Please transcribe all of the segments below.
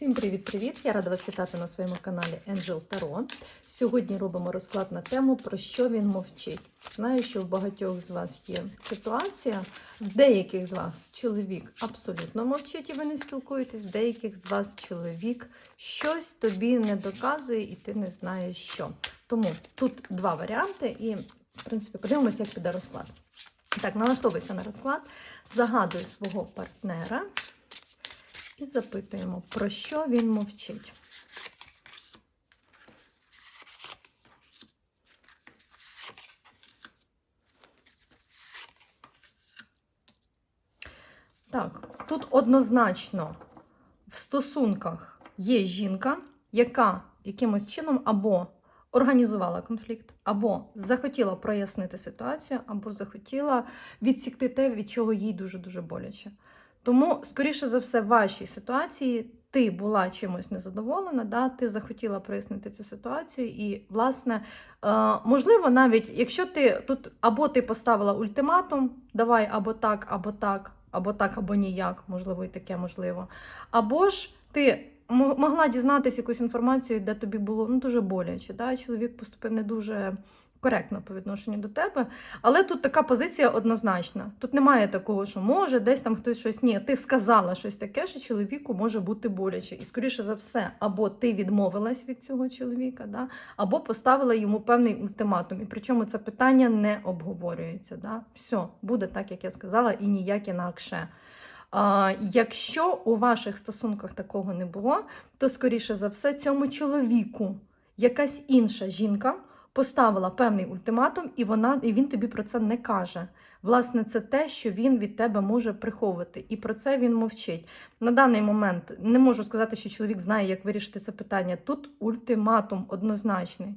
Всім привіт-привіт! Я рада вас вітати на своєму каналі Angel Tarot. Сьогодні робимо розклад на тему, про що він мовчить. Знаю, що в багатьох з вас є ситуація, в деяких з вас чоловік абсолютно мовчить і ви не спілкуєтесь, в деяких з вас чоловік щось тобі не доказує і ти не знаєш що. Тому тут два варіанти, і, в принципі, подивимося, як піде розклад. Так, налаштовуйся на розклад, загадуй свого партнера. І запитуємо, про що він мовчить. Так, тут однозначно в стосунках є жінка, яка якимось чином або організувала конфлікт, або захотіла прояснити ситуацію, або захотіла відсікти те, від чого їй дуже-дуже боляче. Тому, скоріше за все, в вашій ситуації ти була чимось незадоволена, да? ти захотіла прояснити цю ситуацію, і, власне, е, можливо, навіть якщо ти тут або ти поставила ультиматум, давай або так, або так, або так, або ніяк, можливо, і таке можливо. Або ж ти могла дізнатися якусь інформацію, де тобі було ну, дуже боляче. Да? Чоловік поступив не дуже коректно по відношенню до тебе. Але тут така позиція однозначна. Тут немає такого, що може, десь там хтось щось. Ні, ти сказала щось таке, що чоловіку може бути боляче. І, скоріше за все, або ти відмовилась від цього чоловіка, да? або поставила йому певний ультиматум. І причому це питання не обговорюється. Да? Все, буде так, як я сказала, і ніяк інакше. А, якщо у ваших стосунках такого не було, то, скоріше за все, цьому чоловіку якась інша жінка поставила певний ультиматум, і вона і він тобі про це не каже. Власне, це те, що він від тебе може приховувати, і про це він мовчить. На даний момент не можу сказати, що чоловік знає, як вирішити це питання. Тут ультиматум однозначний.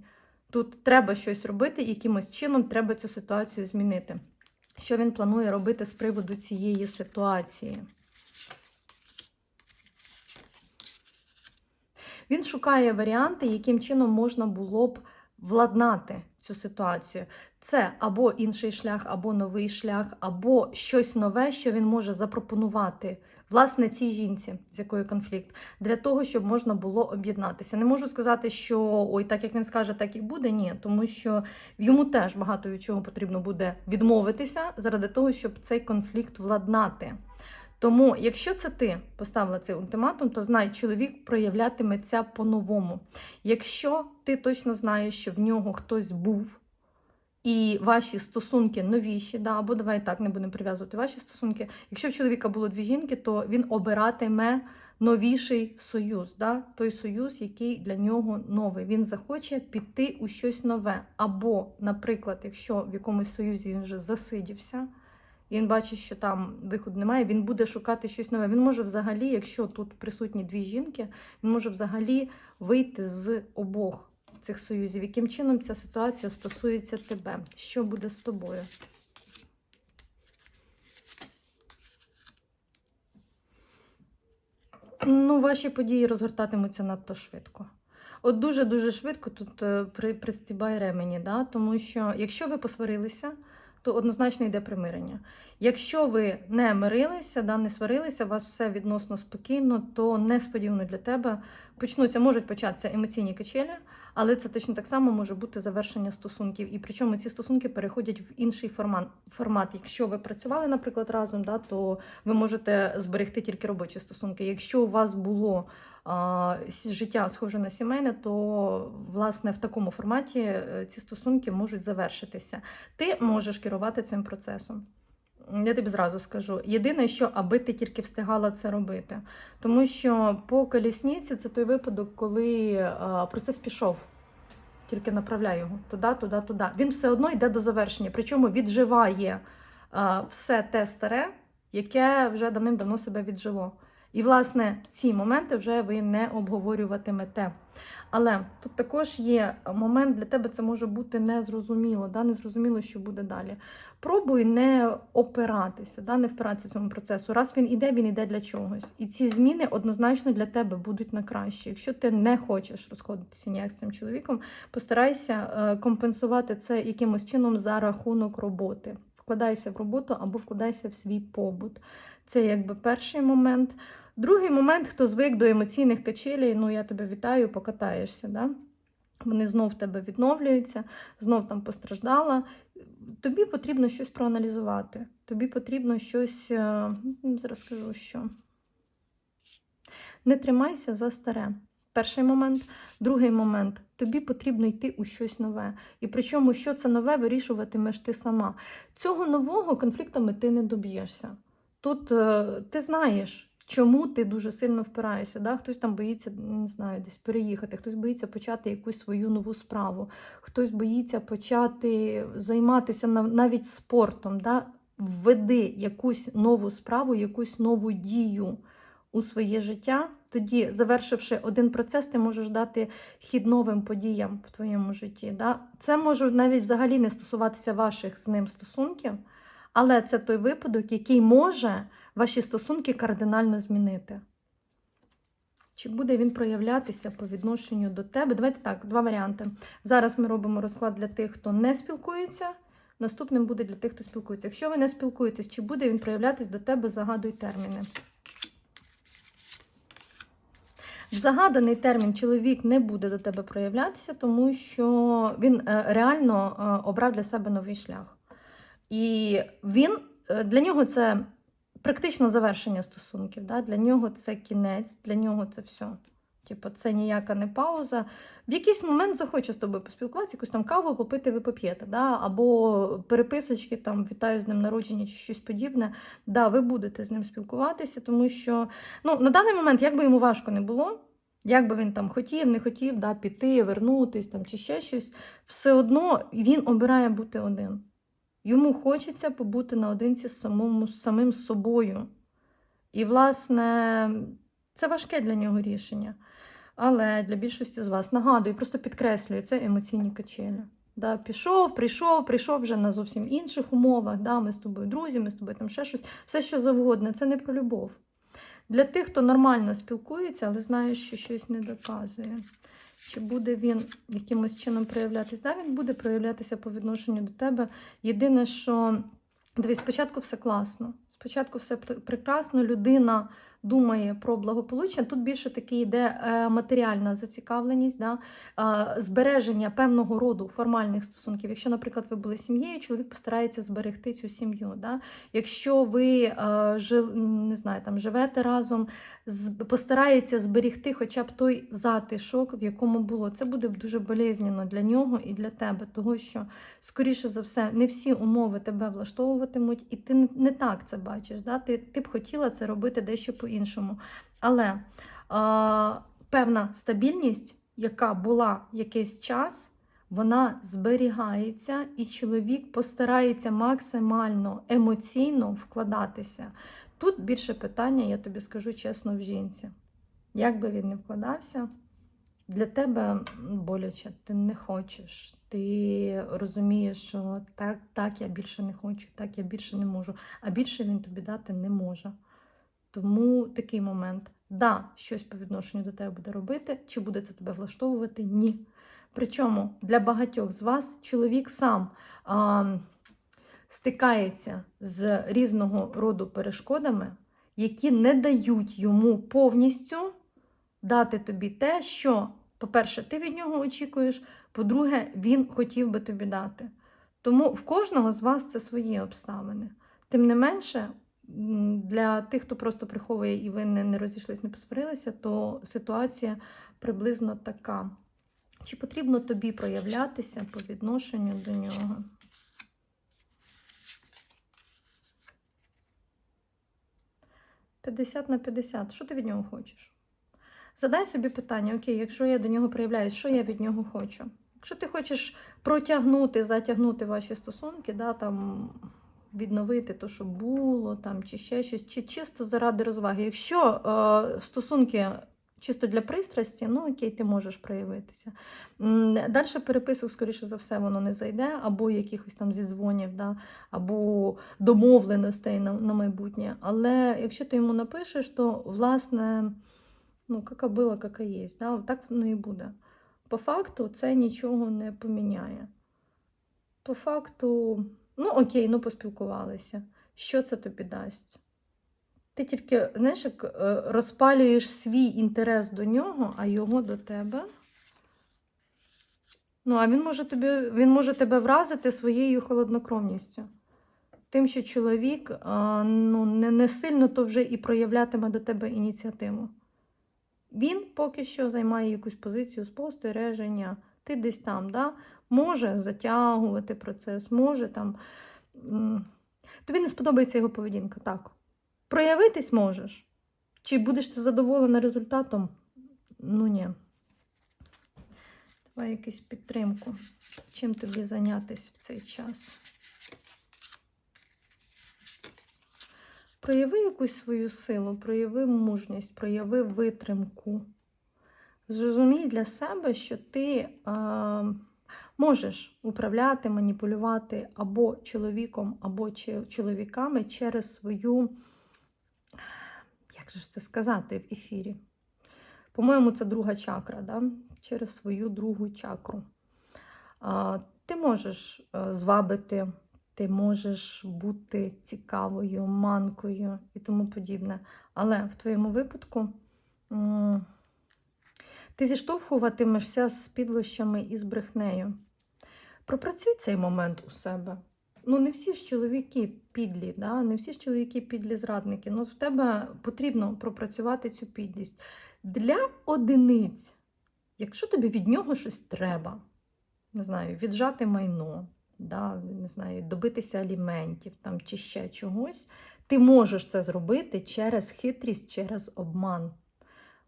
Тут треба щось робити, якимось чином треба цю ситуацію змінити. Що він планує робити з приводу цієї ситуації? Він шукає варіанти, яким чином можна було б владнати цю ситуацію. Це або інший шлях, або новий шлях, або щось нове, що він може запропонувати власне цій жінці, з якою конфлікт, для того, щоб можна було об'єднатися. Не можу сказати, що ой, так як він скаже, так і буде. Ні, тому що йому теж багато від чого потрібно буде відмовитися заради того, щоб цей конфлікт владнати. Тому, якщо це ти поставила цей ультиматум, то знай, чоловік проявлятиметься по-новому. Якщо ти точно знаєш, що в нього хтось був, і ваші стосунки новіші, да, або давай так не будемо прив'язувати ваші стосунки. Якщо в чоловіка було дві жінки, то він обиратиме новіший союз, да, той союз, який для нього новий. Він захоче піти у щось нове. Або, наприклад, якщо в якомусь союзі він вже засидівся він бачить, що там виходу немає, він буде шукати щось нове. Він може взагалі, якщо тут присутні дві жінки, він може взагалі вийти з обох цих союзів. Яким чином ця ситуація стосується тебе? Що буде з тобою? Ну, ваші події розгортатимуться надто швидко. От дуже-дуже швидко тут е, при, пристібай ремені, да? тому що якщо ви посварилися, то однозначно йде примирення. Якщо ви не мирилися, да, не сварилися, у вас все відносно спокійно, то несподівано для тебе почнуться, можуть початися емоційні качелі, але це точно так само може бути завершення стосунків. І причому ці стосунки переходять в інший формат. формат. Якщо ви працювали, наприклад, разом, да, то ви можете зберегти тільки робочі стосунки. Якщо у вас було життя схоже на сімейне, то власне в такому форматі е, ці стосунки можуть завершитися. Ти можеш керувати цим процесом. Я тобі зразу скажу. Єдине, що аби ти тільки встигала це робити. Тому що по колісниці це той випадок, коли процес пішов. Тільки направляй його туди, туди, туди. Він все одно йде до завершення. Причому відживає все те старе, яке вже давним-давно себе віджило. І, власне, ці моменти вже ви не обговорюватимете. Але тут також є момент для тебе, це може бути незрозуміло, да? незрозуміло, що буде далі. Пробуй не опиратися, да? не впиратися цьому процесу. Раз він іде, він іде для чогось. І ці зміни однозначно для тебе будуть на краще. Якщо ти не хочеш розходитися ніяк з цим чоловіком, постарайся е, компенсувати це якимось чином за рахунок роботи. Вкладайся в роботу або вкладайся в свій побут. Це якби перший момент. Другий момент, хто звик до емоційних качелей, ну я тебе вітаю, покатаєшся. Да? Вони знов в тебе відновлюються, знов там постраждала. Тобі потрібно щось проаналізувати. Тобі потрібно щось, е, зараз скажу, що. Не тримайся за старе. Перший момент. Другий момент тобі потрібно йти у щось нове. І причому, що це нове, вирішуватимеш ти сама. Цього нового конфліктами ти не доб'єшся. Тут е, ти знаєш, чому ти дуже сильно впираєшся. Да? Хтось там боїться, не знаю, десь переїхати, хтось боїться почати якусь свою нову справу, хтось боїться почати займатися навіть спортом. Да? Введи якусь нову справу, якусь нову дію у своє життя. Тоді, завершивши один процес, ти можеш дати хід новим подіям в твоєму житті. Да? Це може навіть взагалі не стосуватися ваших з ним стосунків, але це той випадок, який може ваші стосунки кардинально змінити. Чи буде він проявлятися по відношенню до тебе? Давайте так, два варіанти. Зараз ми робимо розклад для тих, хто не спілкується. Наступним буде для тих, хто спілкується. Якщо ви не спілкуєтесь, чи буде він проявлятись до тебе, загадуй терміни. В загаданий термін чоловік не буде до тебе проявлятися, тому що він е, реально е, обрав для себе новий шлях. І він е, для нього це практично завершення стосунків. Да? Для нього це кінець, для нього це все. Типу, це ніяка не пауза. В якийсь момент захоче з тобою поспілкуватися, якусь там каву попити, ви поп'єте. Да? Або переписочки, там вітаю з ним народження чи щось подібне. Да, ви будете з ним спілкуватися, тому що ну, на даний момент, як би йому важко не було, як би він там хотів, не хотів да, піти, вернутись там, чи ще щось, все одно він обирає бути один. Йому хочеться побути наодинці з самим собою. І, власне, це важке для нього рішення. Але для більшості з вас нагадую, просто підкреслюю, це емоційні качелі. Да, пішов, прийшов, прийшов вже на зовсім інших умовах. Да, ми з тобою друзі, ми з тобою там ще щось, все що завгодно. Це не про любов. Для тих, хто нормально спілкується, але знає, що щось не доказує. Чи буде він якимось чином проявлятися? Да, він буде проявлятися по відношенню до тебе. Єдине, що дивись, спочатку все класно. Спочатку все прекрасно, людина думає про благополуччя. Тут більше таки йде е, матеріальна зацікавленість, да? збереження певного роду формальних стосунків. Якщо, наприклад, ви були сім'єю, чоловік постарається зберегти цю сім'ю. Да? Якщо ви е, не знаю, там, живете разом, постарається зберегти хоча б той затишок, в якому було. Це буде дуже болезненно для нього і для тебе, того що, скоріше за все, не всі умови тебе влаштовуватимуть, і ти не- так це бачиш. Да? Ти, ти б хотіла це робити дещо по-іншому. Але а, певна стабільність, яка була якийсь час, вона зберігається, і чоловік постарається максимально емоційно вкладатися. Тут більше питання, я тобі скажу чесно, в жінці. Як би він не вкладався, для тебе боляче, ти не хочеш. Ти розумієш, що так, так, я більше не хочу, так, я більше не можу, а більше він тобі дати не може. Тому такий момент. Да, щось по відношенню до тебе буде робити, чи буде це тебе влаштовувати? Ні. Причому для багатьох з вас чоловік сам а, стикається з різного роду перешкодами, які не дають йому повністю дати тобі те, що, по-перше, ти від нього очікуєш, по-друге, він хотів би тобі дати. Тому в кожного з вас це свої обставини. Тим не менше, для тих, хто просто приховує і ви не, розійшлись, не посварилися, то ситуація приблизно така. Чи потрібно тобі проявлятися по відношенню до нього? П'ятдесят на 50. Що ти від нього хочеш? Задай собі питання: окей, якщо я до нього проявляюсь, що я від нього хочу? Якщо ти хочеш протягнути, затягнути ваші стосунки, да, там, відновити те, що було, там, чи ще щось, чи чисто заради розваги. Якщо е, стосунки чисто для пристрасті, ну окей, ти можеш проявитися. Далі переписок, скоріше за все, воно не зайде, або якихось там зідзвонів, да, або домовленостей на, на майбутнє. Але якщо ти йому напишеш, то власне, ну, яка була, яка є, да, так воно і буде. По факту це нічого не поміняє. По факту, ну окей, ну поспілкувалися. Що це тобі дасть? Ти тільки, знаєш, як е, розпалюєш свій інтерес до нього, а його до тебе. Ну, а він може, тобі, він може тебе вразити своєю холоднокровністю. Тим, що чоловік ну, не, не сильно то вже і проявлятиме до тебе ініціативу. Він поки що займає якусь позицію спостереження. Ти десь там, да? може затягувати процес, може там. Тобі не сподобається його поведінка, так. Проявитись можеш. Чи будеш ти задоволена результатом? Ну ні. Давай якусь підтримку. Чим тобі зайнятися в цей час? Прояви якусь свою силу, прояви мужність, прояви витримку. Зрозумій для себе, що ти е, можеш управляти, маніпулювати або чоловіком, або чоловіками через свою, як же це сказати в ефірі? По-моєму, це друга чакра, да? через свою другу чакру. А, ти можеш е, звабити, ти можеш бути цікавою, манкою і тому подібне. Але в твоєму випадку м, ти зіштовхуватимешся з підлощами і з брехнею. Пропрацюй цей момент у себе. Ну, не всі ж чоловіки підлі, да? не всі ж чоловіки підлі зрадники. Ну, в тебе потрібно пропрацювати цю підлість. Для одиниць, якщо тобі від нього щось треба, не знаю, віджати майно, да, не знаю, добитися аліментів там, чи ще чогось, ти можеш це зробити через хитрість, через обман.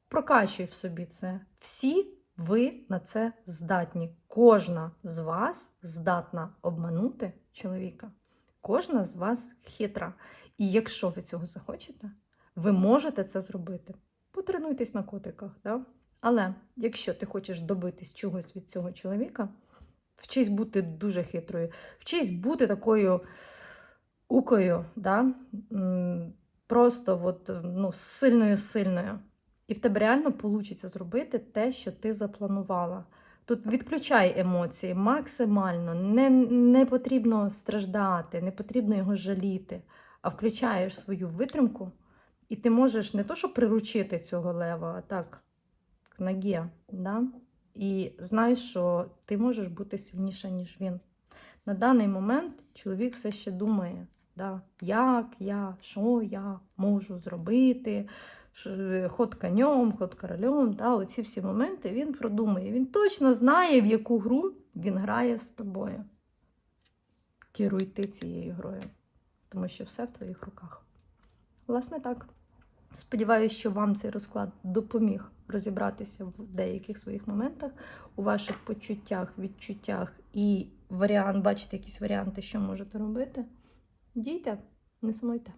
Прокачуй в собі це. Всі ви на це здатні. Кожна з вас здатна обманути чоловіка. Кожна з вас хитра. І якщо ви цього захочете, ви можете це зробити. Потренуйтесь на котиках. Да? Але якщо ти хочеш добитись чогось від цього чоловіка, вчись бути дуже хитрою, вчись бути такою укою, да? Просто от, ну, сильною сильною. І в тебе реально вийде зробити те, що ти запланувала. Тут відключай емоції максимально, не, не потрібно страждати, не потрібно його жаліти, а включаєш свою витримку, і ти можеш не то, що приручити цього лева, а так, к ноге, да? і знаєш, що ти можеш бути сильніша, ніж він. На даний момент чоловік все ще думає, да? як я, що я можу зробити, ход конем, ход королем, да? оці всі моменти він продумує. Він точно знає, в яку гру він грає з тобою. Керуй ти цією грою, тому що все в твоїх руках. Власне так. Сподіваюся, що вам цей розклад допоміг розібратися в деяких своїх моментах, у ваших почуттях, відчуттях і варіант, бачите якісь варіанти, що можете робити. Дійте, не сумуйте.